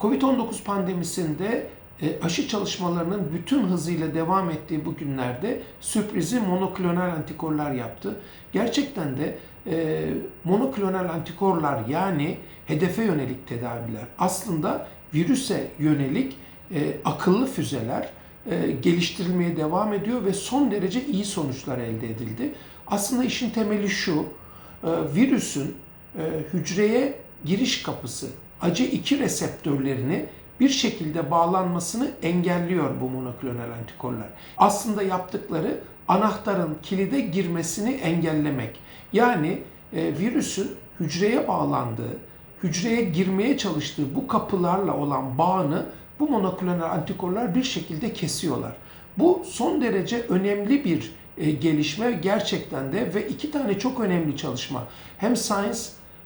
Covid-19 pandemisinde e, aşı çalışmalarının bütün hızıyla devam ettiği bu günlerde sürprizi monoklonal antikorlar yaptı. Gerçekten de e, monoklonal antikorlar yani hedefe yönelik tedaviler aslında virüse yönelik e, akıllı füzeler e, geliştirilmeye devam ediyor ve son derece iyi sonuçlar elde edildi. Aslında işin temeli şu, e, virüsün e, hücreye giriş kapısı ACE2 reseptörlerini bir şekilde bağlanmasını engelliyor bu monoklonal antikorlar. Aslında yaptıkları anahtarın kilide girmesini engellemek. Yani e, virüsün hücreye bağlandığı, hücreye girmeye çalıştığı bu kapılarla olan bağını bu monoklonal antikorlar bir şekilde kesiyorlar. Bu son derece önemli bir e, gelişme gerçekten de ve iki tane çok önemli çalışma. Hem Science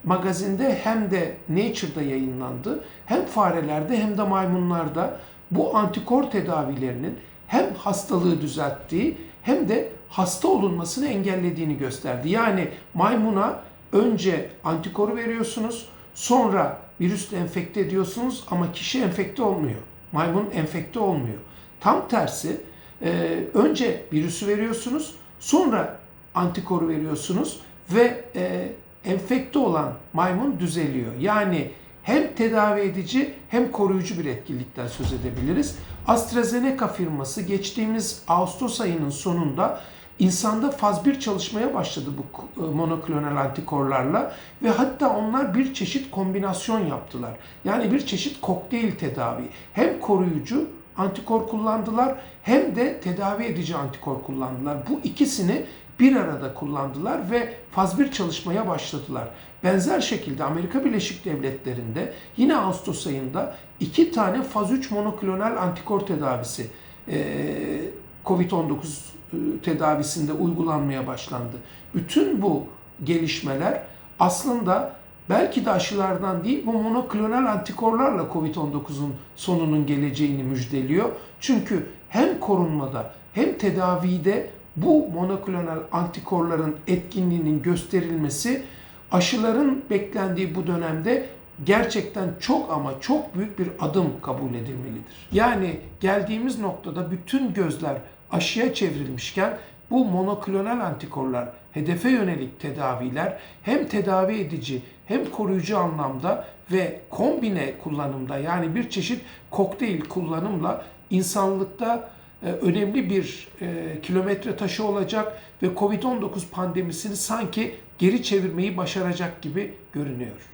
magazinde hem de Nature'da yayınlandı. Hem farelerde hem de maymunlarda bu antikor tedavilerinin hem hastalığı düzelttiği hem de hasta olunmasını engellediğini gösterdi. Yani maymuna önce antikoru veriyorsunuz, sonra virüsle enfekte ediyorsunuz ama kişi enfekte olmuyor. Maymun enfekte olmuyor. Tam tersi e, önce virüsü veriyorsunuz, sonra antikoru veriyorsunuz ve e, enfekte olan maymun düzeliyor. Yani hem tedavi edici hem koruyucu bir etkinlikten söz edebiliriz. AstraZeneca firması geçtiğimiz Ağustos ayının sonunda insanda faz 1 çalışmaya başladı bu e, monoklonal antikorlarla ve hatta onlar bir çeşit kombinasyon yaptılar. Yani bir çeşit kokteyl tedavi. Hem koruyucu antikor kullandılar hem de tedavi edici antikor kullandılar. Bu ikisini bir arada kullandılar ve faz 1 çalışmaya başladılar. Benzer şekilde Amerika Birleşik Devletleri'nde yine Ağustos ayında iki tane faz 3 monoklonal antikor tedavisi COVID-19 tedavisinde uygulanmaya başlandı. Bütün bu gelişmeler aslında belki de aşılardan değil bu monoklonal antikorlarla COVID-19'un sonunun geleceğini müjdeliyor. Çünkü hem korunmada hem tedavide bu monoklonal antikorların etkinliğinin gösterilmesi aşıların beklendiği bu dönemde gerçekten çok ama çok büyük bir adım kabul edilmelidir. Yani geldiğimiz noktada bütün gözler aşıya çevrilmişken bu monoklonal antikorlar, hedefe yönelik tedaviler hem tedavi edici hem koruyucu anlamda ve kombine kullanımda yani bir çeşit kokteyl kullanımla insanlıkta e, önemli bir e, kilometre taşı olacak ve Covid-19 pandemisini sanki geri çevirmeyi başaracak gibi görünüyor.